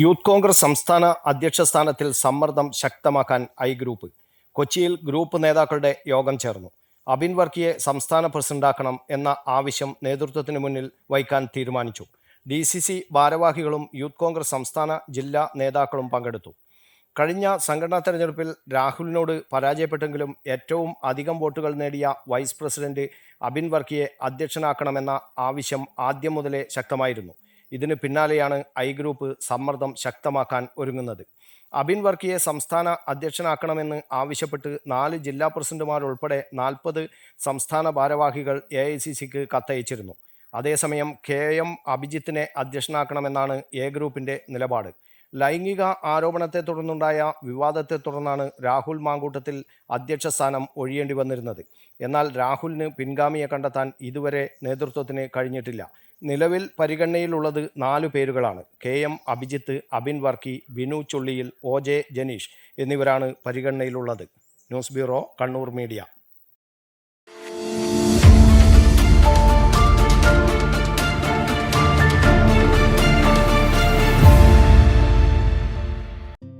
Youth Congress സംസ്ഥാന അധ്യക്ഷ സ്ഥാനത്തിൽ സമ്മർദ്ദം ശക്തമാക്കാൻ ഐ ഗ്രൂപ്പ്. കൊച്ചിയിൽ ഗ്രൂപ്പ് നേതാക്കളുടെ യോഗം ചേർന്നു. അബിൻ വർക്കിയെ സംസ്ഥാന പ്രസിഡന്റാക്കണം എന്ന ആവശ്യം നേതൃത്വത്തിന് മുന്നിൽ വയ്ക്കാൻ തീരുമാനിച്ചു. ഡി സി സി ഭാരവാഹികളും യൂത്ത് കോൺഗ്രസ് സംസ്ഥാന ജില്ലാ നേതാക്കളും പങ്കെടുത്തു. കഴിഞ്ഞ സംഘടനാ തെരഞ്ഞെടുപ്പിൽ രാഹുലിനോട് പരാജയപ്പെട്ടെങ്കിലും ഏറ്റവും അധികം വോട്ടുകൾ നേടിയ വൈസ് പ്രസിഡന്റ് അബിൻ വർക്കിയെ അധ്യക്ഷനാക്കണമെന്ന ആവശ്യം ആദ്യം മുതലേ ശക്തമായിരുന്നു. ഇതിന് പിന്നാലെയാണ് ഐ ഗ്രൂപ്പ് സമ്മർദ്ദം ശക്തമാക്കാൻ ഒരുങ്ങുന്നത്. അബിൻ വർക്കിയെ സംസ്ഥാന അധ്യക്ഷനാക്കണമെന്ന് ആവശ്യപ്പെട്ട് നാല് ജില്ലാ പ്രസിഡന്റുമാരുൾപ്പെടെ നാൽപ്പത് സംസ്ഥാന ഭാരവാഹികൾ എ ഐ സി സിക്ക് കത്തയച്ചിരുന്നു. അതേസമയം കെ എം അഭിജിത്തിനെ അധ്യക്ഷനാക്കണമെന്നാണ് എ ഗ്രൂപ്പിന്റെ നിലപാട്. ലൈംഗിക ആരോപണത്തെ തുടർന്നുണ്ടായ വിവാദത്തെ തുടർന്നാണ് രാഹുൽ മാങ്കൂട്ടത്തിൽ അധ്യക്ഷ സ്ഥാനം ഒഴിയേണ്ടി വന്നിരുന്നത്. എന്നാൽ രാഹുലിന് പിൻഗാമിയെ കണ്ടെത്താൻ ഇതുവരെ നേതൃത്വത്തിന് കഴിഞ്ഞിട്ടില്ല. നിലവിൽ പരിഗണനയിലുള്ളത് നാലു പേരുകളാണ്. K M Abhijith Abin Varkey Binu Chulliyil O J Janeesh എന്നിവരാണ് പരിഗണനയിലുള്ളത്. News bureau Kannur media.